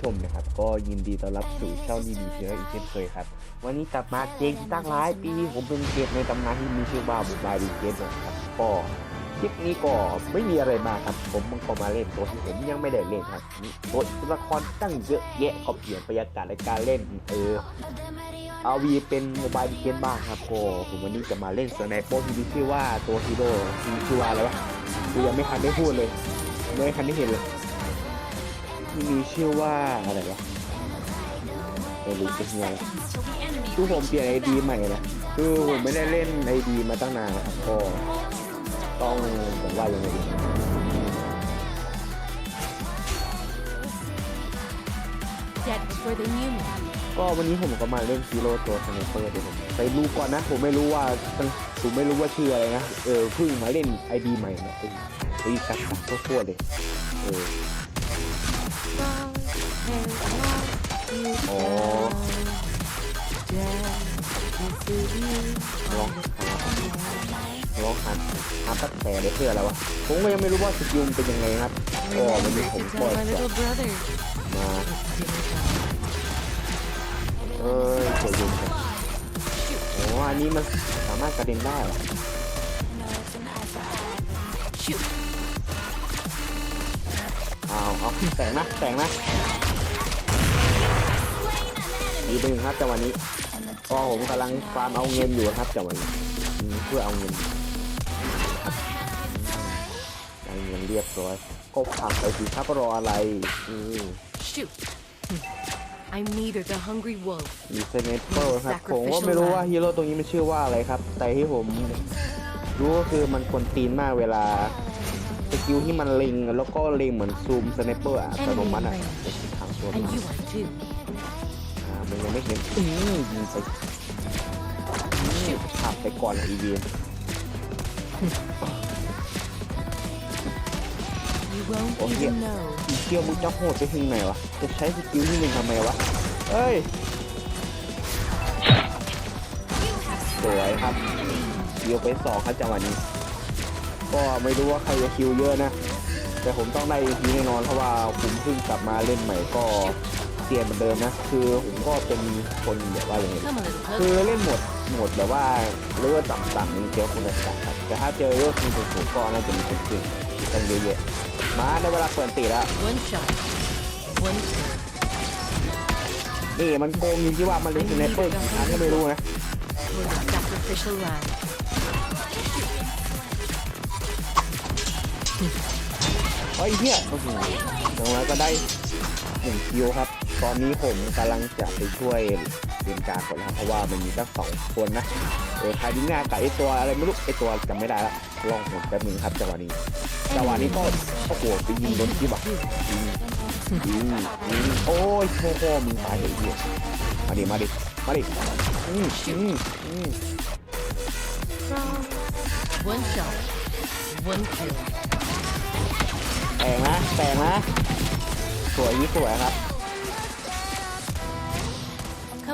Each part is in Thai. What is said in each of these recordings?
ชมนะครับ ก็ยินดีต้อนรับสู่ช่องดีดีเชื้ออีกเช่นเคยครับ วันนี้กลับมาเกมที่ตั้งร้ายปีนี้ผมเป็นเกมในตำนานที่มีชื่อว่าบุบายดีเกมนะครับก็คลิปนี้ก็ไม่มีอะไรมากครับ ผมมันก็มาเล่นตัวที่ผมยังไม่ได้เล่นครับนี่ตัวละครตั้งเยอะแยะก็เปลี่ยนบรรยากาศในการเล่นเออเอาวีเป็นโมบายดีเกมบ้างครับก็ผมวันนี้จะมาเล่นสไนเปอร์ที่มีชื่อว่าตัวฮีโร่ที่มีชื่อว่าอะไรวะคือยังไม่ทันได้พูดเลยไม่ทันได้เห็นเลย ที่มีชื่อว่าอะไรวะไม่รู้เป็นไงคือผมเปลี่ยนไอดีใหม่นะคือผมไม่ได้เล่นไอดีมาตั้งนานนะครับก็ต้องผมว่ายังไงดี Dead before they knew me. ก็วันนี้ผมก็มาเล่นซีโร่ตัวสไนเปอร์เดี๋ยวผมไปรู้ก่อนนะ ผมไม่รู้ว่าผมไม่รู้ว่าชื่ออะไรนะ เออเพิ่งมาเล่นไอดีใหม่เนี่ยไอ้ไอ้กัดกัดทั่วๆเลยเออ Long hair long, you ลองหาลองหาหาตัดแต่เลยเพื่ออะไรวะ ผมก็ยังไม่รู้ว่าสกิลเป็นยังไงครับก็วันนี้ Remember ผม to ก็ tell my จะ little brother. มาเอ้ยเฉยยิงกันโอ้อันนี้มันสามารถกระเด็นได้อ Shoot. เอาเอาแต่งนะแต่งนะ ดีไปหนึ่งครับจังหวะนี้ก็ผมกำลังฟาร์มเอาเงินอยู่ครับจังหวะนี้อืมเพื่อเอาเงินครับได้เงินเรียบร้อยก็ผลักไปสิครับรออะไรอืม Shoot. I'm neither the hungry wolf มีเซเนเปอร์ครับผมก็ไม่รู้ว่าฮีโร่ตรงนี้มันชื่อว่าอะไรครับ แต่ที่ผมรู้ก็คือมันคนตีนมากเวลาสกิลที่มันเล็งแล้วก็เล็งเหมือนซูมสไนเปอร์อัตโนมัติอะจะทางตัว and มา you are too. อ่ามันยังไม่เห็นอืมยิงไปอืมขับไปก่อนอีเวน You won't Oh, even yeah. know. อีเกียวมึงจะโหดไปถึงไหนวะ จะใช้สกิลที่หนึ่งทำไมวะ เอ้ย สวยครับคิวไปสองครับจังหวะนี้ ก็ไม่รู้ว่าใครจะคิวเยอะนะ แต่ผมต้องได้อีพีแน่นอนเพราะว่าผมเพิ่งกลับมาเล่นใหม่ก็ เตียนเหมือนเดิมนะ คือผมก็เป็นคนแบบว่าอย่างไง Come a little คือ closer. เล่นหมดหมดแบบว่าเลือดต่ำๆนี่เจอคนละจัดครับแต่ถ้าเจอเลือดคุณสูงๆก็น่าจะมีคนเก่งกันเยอะๆมาได้เวลาเปิดตีแล้ว One shot. One kill. นี่มันโกงอยู่ที่ว่ามันเล่นสไนเปอร์กี่ครั้งก็ไม่รู้นะ For the sacrificial lamb. เฮ้ยเฮียโอ้โหอย่างน้อยก็ได้หนึ่งคิวครับ ตอนนี้ผมกำลังจะไปช่วยเรียนการก่อนนะครับเพราะว่ามันมีตั้งสองคนนะเออใครดิ้งหน้ากับไอตัวอะไรไม่รู้ไอตัวจำไม่ได้ละลองผมแป๊บนึงครับจังหวะนี้จังหวะนี้ก็โอ้โหไปยิงโดนที่แบบยิงยิงยิงโอ้ยโคโค่มึงตายเลยเฮียมาดิมาดิมาดิอืมอืมอืม One shot. One kill. แต่งนะแต่งนะสวยนี่สวยครับ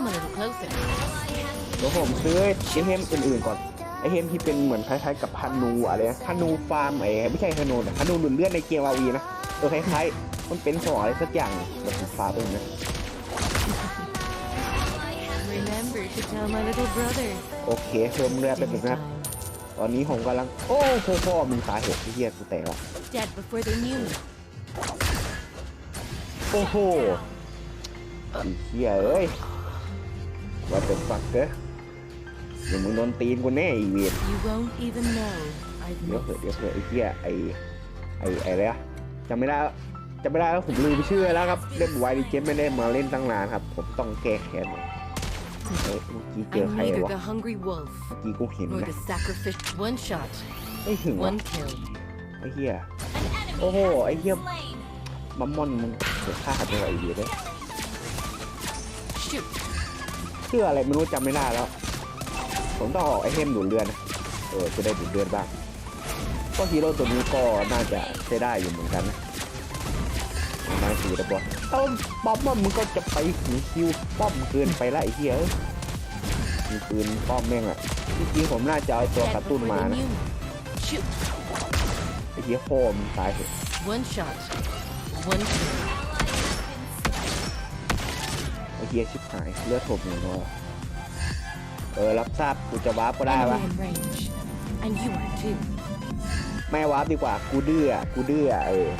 Come a little closer. เดี๋ยวผมซื้อไอเทมอื่นๆก่อนไอเทมที่เป็นเหมือนคล้ายๆกับฮันูอะไรนะฮันูฟาร์มไอไม่ใช่ฮันูนะฮันูหลุดเลือดในเกมอาวีนะตัวคล้ายๆมันเป็นสออะไรสักอย่างแบบสีฟ้าตรงนี้ Remember to tell my little brother. โอเคเพิ่มเลือดไปหนึ่ Dinner งนะครับ time. ตอนนี้ผมกำลัง โอ้โหพ่อมึงสาเหตุที่เฮียกูแตกแล้ว Dead before they knew me. โอ้โหไอ้เฮียเอ้ย ว่าเป็นฝักเด้อเดี๋ยวมึงโดนตีนกูแน่อีเวน You won't even know I've เดี๋ยวเถอะ missed. เดี๋ยวเถอะไอ้เหี้ยไอ้ไอ้ไอ้อะไรอะจำไม่ได้แล้วจำไม่ได้แล้วผมลืมชื่อแล้วครับเล่นไวดีเกมไม่ได้มาเล่นตั้งนานครับ ผมต้องแก้แค้นหน่อยเอ้ยเมื่อกี้เจอ I'm ใคร neither วะ the hungry wolf เมื่อกี้กูเห็น nor นะ the sacrifice. One shot. ไม่ถึงวะ One kill. ไอ้เหี้ยโอ้โหไอ้เหี้ยมัมมอนมึงเดือดฆ่าหัดไปไหวดีเลย Shoot. ชื่ออะไรไม่รู้จำไม่ได้แล้ว ผมต้องออกไอเทมดูดเลือดนะเออจะได้ดูดเลือดบ้างก็ฮีโร่ตัวนี้ก็น่าจะใช้ได้อยู่เหมือนกันนะนาสีระบอกถ้าป้อมมันมึงก็จะไปถึงคิวป้อมเกินไปละไอ้เหี้ยมีปืนป้อมแม่งอะจริงๆผมน่าจะเอาไอตัวกระตุ้นมานะไอ้เหี้ยโคมตายเถอะ One shot. One kill. ฮียชิบหายเลือดถมหนึ่งน้อยเออรับทราบกูจะวาร์ปก็ได้ Enemy ปะ in range. And you are too. ไม่วาร์ปดีกว่ากูดื้ออะกูดื้ออะเออ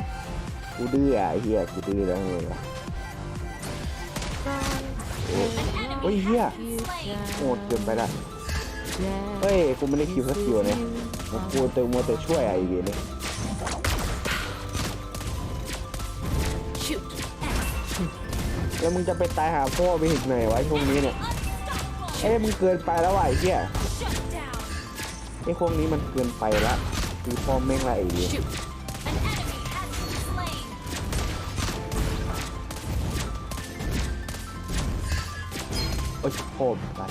กูดื้ออะไอ้เฮียกูดื้อแล้วเออ โอ้โอ้ยเฮียโหดเกินไปละเฮ้ยกูไม่ได้คิวสักคิวเนี่ยกูเติมมัวแต่ช่วยไอ้เวียเลย แล้วมึงจะไปตายหาพ่อไปถึงไหนวะช่วงนี้เนี่ยเอ้ยมึงเกินไปแล้วว่ะไอ้เหี้ยไอ้พวกนี้มันเกินไปละคือพ่อแม่งละไอ้เหี้ยโอ้ยโคตรไป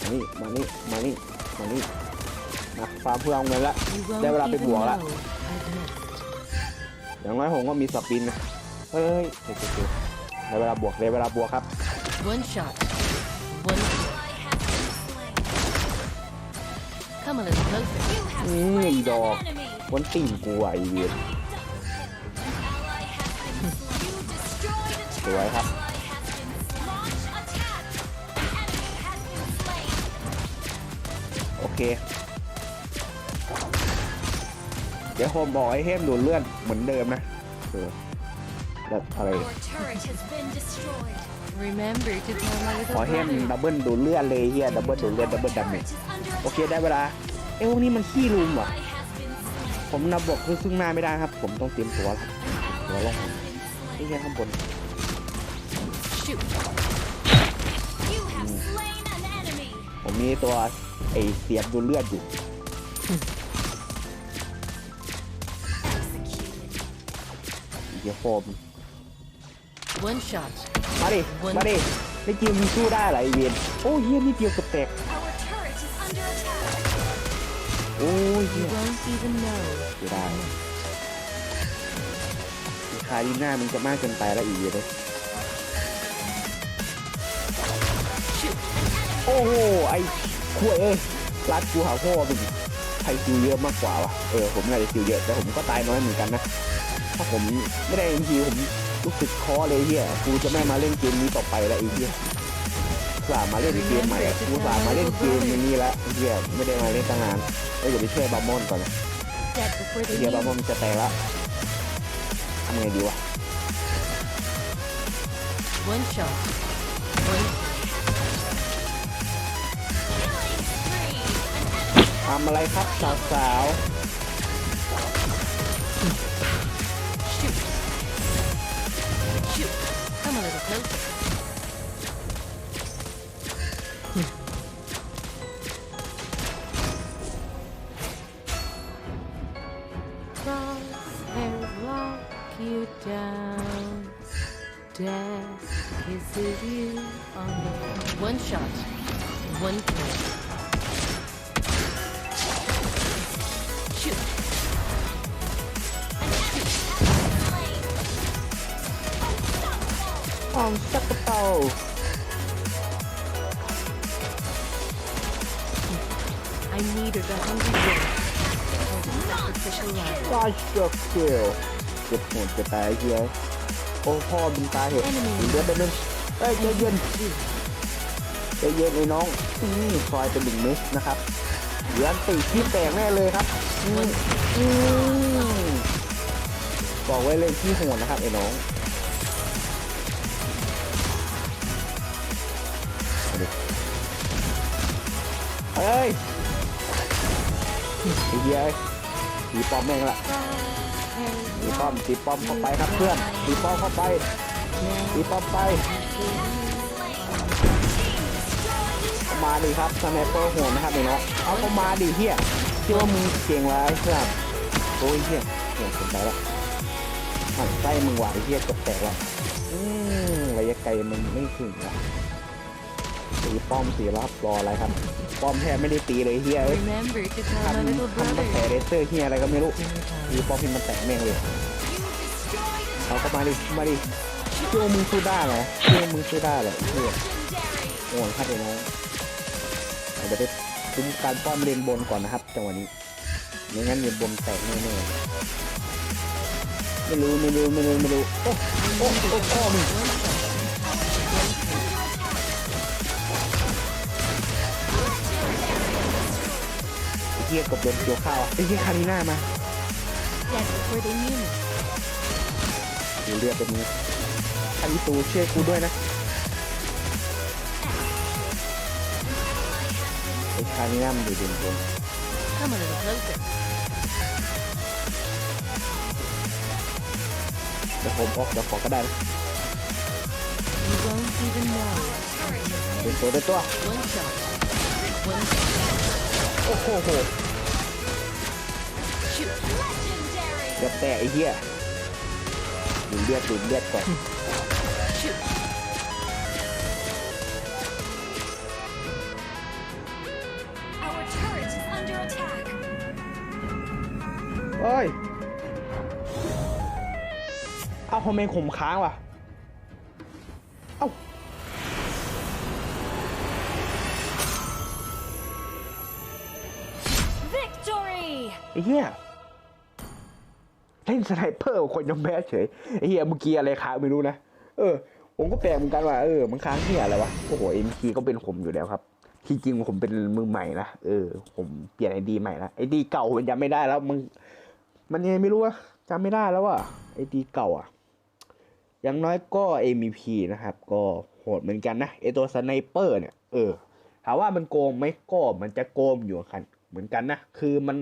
มานี่ มานี่ มานี่ มานี่ ฟาร์มเพื่อเอาเงินละได้เวลาไปบวกละอย่างน้อยผมก็มีสปินเฮ้ยเจ๊ได้เวลาบวกได้เวลาบวกครับ One นี่ดอกวันตีนกูไอเวียสวยครับโอเค ดี๋ยวผมบอกให้เฮมดูดเลื่อนเหมือนเดิมนะเออแล้วอะไร Our turret has been destroyed. Remember to tell my ขอ little เฮม brother. ดับเบิลดูดเลื่อนเลยเฮียดับเบิลดูดเลื่อนดับเบิลดาเมจ Turret is under โอเคได้เวลา เอ้ยพวกนี้มันขี้ลุมว่ะ Ally has been slain. ผมนับบอกคือซึ่งหน้าไม่ได้ครับ ผมต้องเตรียมตัวแล้วตัวลง Has been ไอ้ slain. เหี้ยข้างบน Shoot. You have slain an enemy. ผมมีตัวไอเสียบดูดเลือดอยู่ เดี๋ยวโฟม One shot. มาดิ มาดิไม่กินมึงสู้ได้เหรอไอเวียนโอ้ยเฮียนี่เดียวกับแตก Our turret is under attack. โอ้ยเฮี You ย won't even know. เสียดายคารีน่ามันจะมากเกินไปแล้วอีเวียนเลย Shoot. โอ้โห ไอ้ขวยเอ้ยรัดกูหาพ่อมึงใครคิวเยอะมากกว่าวะเออ ผมน่าจะคิวเยอะ แต่ผมก็ตายน้อยเหมือนกันนะ ถ้าผมไม่ได้คิวผมรู้สึกคอเลยเฮียกูจะไม่มาเล่นเกมนี้ต่อไปแล้วไอ้เฮียสามาเล่นเกมใหม่อะกูสามาเล่นเกมนี้แล้วไอ้เฮียไม่ได้มาเล่นตั้งนานเอ้ยเดี๋ยวไปช่วยบาร์มอนก่อนนะ Dead before ไอ้ they เฮีย knew. บาร์มอนมันจะแตกแล้วทำไงดีวะ One shot. One. Killing spree. ทำอะไรครับสาวส Death kisses you on the one shot, one kill. Shoot. ๆห้องสักกระเป๋า I neither the hungry wolf nor the sacrificial lamb. ราชเกิลเจ็บปวดจะตายไอ้เฮียโอ้พ่อมึงตายเหรอมึงเดือดไปนึงเอ้ยใจเย็นใจเย็นไอ้น้องอืมซอยเป็นหนึ่งเมตรนะครับเหลือตีที่แตกแน่เลยครับอืมอืมบอกไว้เลยที่โหดนะครับไอ้น้องเอาดิเฮ้ยไอ้เหี้ยเอ้ยตีป้อมแม่งละ ตีป้อมตีป้อมเข้าไปครับเพื่อนตีป้อมเข้าไปตีป้อมไป มาดิครับสไนเปอร์โหดนะครับไอ้น้องเอาเข้ามาดิเฮียคิดว่ามึงเก่งแล้วไอ้เพื่อนโอ้ยเฮียโหดเกินไปแล้วหันไส้มึงหวานเฮียจะแตกแล้วอืมระยะไกลมันไม่ถึงละ ตีป้อมตีรับรออะไรครับ ป้อมแทบไม่ได้ตีเลยเฮียเอ้ย Remember to tell ทำ my little ทำตั้งแต่ brother. เรเซอร์เฮียอะไรก็ไม่รู้ตีป้อมให้มันแตกแม่งเลย You destroyed เอาเข้ามาดิมาดิคิดว่ามึงสู้ได้เหรอคิดว่ามึงสู้ได้เหรอเฮีย a legendary. โอ้ยครับไอ้น้องเดี๋ยวไปคุ้มการป้อมเลนบนก่อนนะครับจังหวะนี้ไม่งั้นเนี่ยบมแตกแน่ๆไม่รู้ไม่รู้ไม่รู้ไม่รู้โอ้โอ้โอ้พ่อมึง เฮียกบโดนเกี่ยวข้าวไอ้เฮียคาริน่ามา Dead before they knew me. ดูเลือดเป็นนี้คาริตูช่วยกูด้วยนะไอ้คาริน่ามันดูเด่นเด่น Come a little closer. เดี๋ยวผมออกเดี๋ยวขอก็ได้นะ You won't even know. เป็นตัวเป็นตัว อ้โหโห Shoot. Legendary. เลือดแตกไอ้เหี้ยดูเลือดดูเลือดก่อน Shoot. Our turret is under attack. เอ้ย เอาคอมเมนต์ข่มค้างว่ะ เอ้า ไอ้เหี้ยเล่นสไนเปอร์กับคนยอมแพ้เฉยไอ้เหี้ยเมื่อกี้อะไรค้างไม่รู้นะเออ ผมก็แปลกเหมือนกันว่าเออมันค้างที่อะไรวะโอ้โหเอ็มคีก็เป็นผมอยู่แล้วครับ ที่จริงผมเป็นมือใหม่นะเออ ผมเปลี่ยนไอดีใหม่ละไอดีเก่ามันจำไม่ได้แล้วมึงมันยังไม่รู้อะจำไม่ได้แล้วว่ะไอดีเก่าอะอย่างน้อยก็ MVP นะครับ ก็โหดเหมือนกันนะไอตัวสไนเปอร์เนี่ยเออถามว่ามันโกงไหมก็มันจะโกงอยู่กัน เหมือนกันนะ คือมัน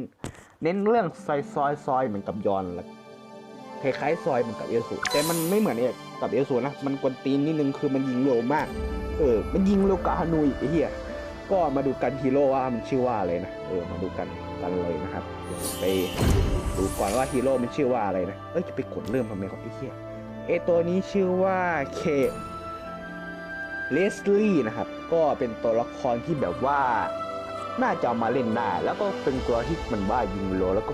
เน้นเรื่องซอยซอยซอยเหมือนกับยอนละคล้ายๆซอยเหมือนกับเอลสูแต่มันไม่เหมือนเอกกับเอลสูนะ มันกวนตีนนิดนึงคือมันยิงเร็วมาก เออ มันยิงเร็วกว่าฮานุยไอ้เหี้ยก็มาดูกันฮีโร่ว่ามันชื่อว่าอะไรนะ เออ มาดูกันกันเลยนะครับเดี๋ยวไปดูก่อนว่าฮีโร่มันชื่อว่าอะไรนะ เอ้ยจะไปกดเริ่มทำไมครับไอ้เหี้ยเอตัวนี้ชื่อว่าเคเลสลี่นะครับ ก็เป็นตัวละครที่แบบว่า น่าจะเอามาเล่นได้แล้วก็เป็นตัวที่มันว่ายิงโลแล้วก็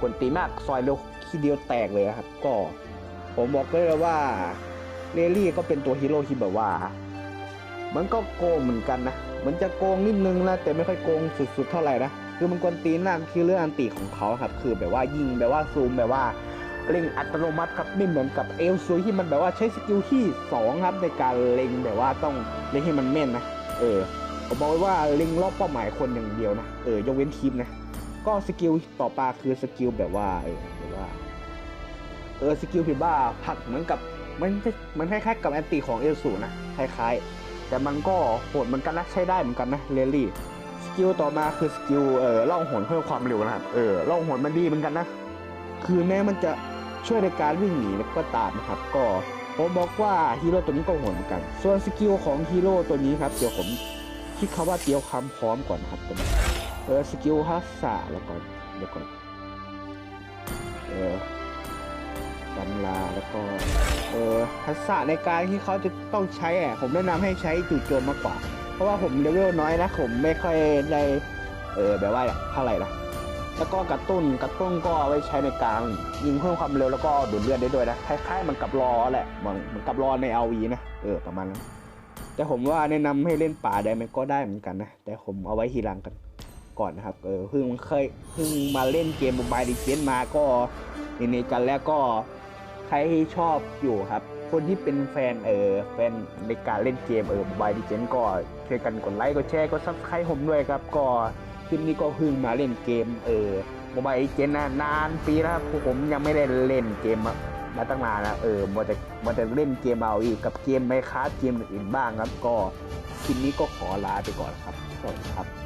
กวนตีมากซอยเร็วทีเดียวแตกเลยครับ ก็ ผมบอกเลยนะว่าเลลี่ก็เป็นตัวฮีโร่ที่แบบว่า มันก็โกงเหมือนกันนะ มันจะโกงนิดนึงนะ แต่ไม่ค่อยโกงสุดๆเท่าไหร่นะ คือมันกวนตีนมากคือเรื่องอันติของเขาครับ คือแบบว่ายิงแบบว่าซูมแบบว่าเล็งอัตโนมัติครับไม่เหมือนกับเอลซูที่มันแบบว่าใช้สกิลที่สองครับในการเล็งแบบว่าต้องเล็งให้มันแม่นนะ เออ ผมบอกไว้ว่าเล็งรอบเป้าหมายคนอย่างเดียวนะ เออยกเว้นทีมนะ ก็สกิลต่อปาคือสกิลแบบว่าเออแบบว่า เออสกิลผิดบ้าผักเหมือนกับมันมันคล้ายๆกับแอนติของเอลสูนะคล้ายๆ แต่มันก็โหดเหมือนกันนะใช้ได้เหมือนกันนะเรลลี่สกิลต่อมาคือสกิลเออล่องหนเพิ่มความเร็วนะครับเออล่องหนมันดีเหมือนกันนะคือแม้มันจะช่วยในการวิ่งหนีก็ตามนะครับก็ผมบอกว่าฮีโร่ตัวนี้ก็โหดเหมือนกัน ส่วนสกิลของฮีโร่ตัวนี้ครับเดี๋ยวผม คิดคำว่าเตียวคำพร้อมก่อนนะครับตัวนี้เออสกิลฮัสซาแล้วก่อนเดี๋ยวก่อนเออตำราแล้วก็เออทักษะในการที่เขาจะต้องใช้อะผมแนะนำให้ใช้จู่โจมมากกว่า เพราะว่าผมเลเวลน้อยนะผมไม่ค่อยได้เออแบบว่าเท่าไหร่ละแล้วก็กระตุ้นกระตุ้นก็เอาไว้ใช้ในการยิงเพิ่มความเร็วแล้วก็ดูดเลือดได้ด้วยนะคล้ายๆมันกับรอแหละเหมือนกับรอในเอวีนะเออประมาณนั้น แต่ผมว่าแนะนำให้เล่นป่าได้ไหมก็ได้เหมือนกันนะ แต่ผมเอาไว้ทีหลังกันก่อนนะครับ เออเพิ่งเคยเพิ่งมาเล่นเกมโมบายดิเจนมาก็ในนี้กันแล้วก็ใครที่ชอบอยู่ครับ คนที่เป็นแฟนเออแฟนในการเล่นเกมเออ Mobile Legends ก็ช่วยกันกดไลค์กดแชร์กดซับสไครต์ผมด้วยครับ ก็คลิปนี้ก็เพิ่งมาเล่นเกมเออ Mobile Legends นะนานปีแล้วครับผมยังไม่ได้เล่นเกมมา มาตั้งนานแล้วเออมัวแต่มัวแต่เล่นเกมเอาอีกกับเกมไมค้าเกมอื่นๆบ้างครับ ก็คลิปนี้ก็ขอลาไปก่อนครับสวัสดีครับ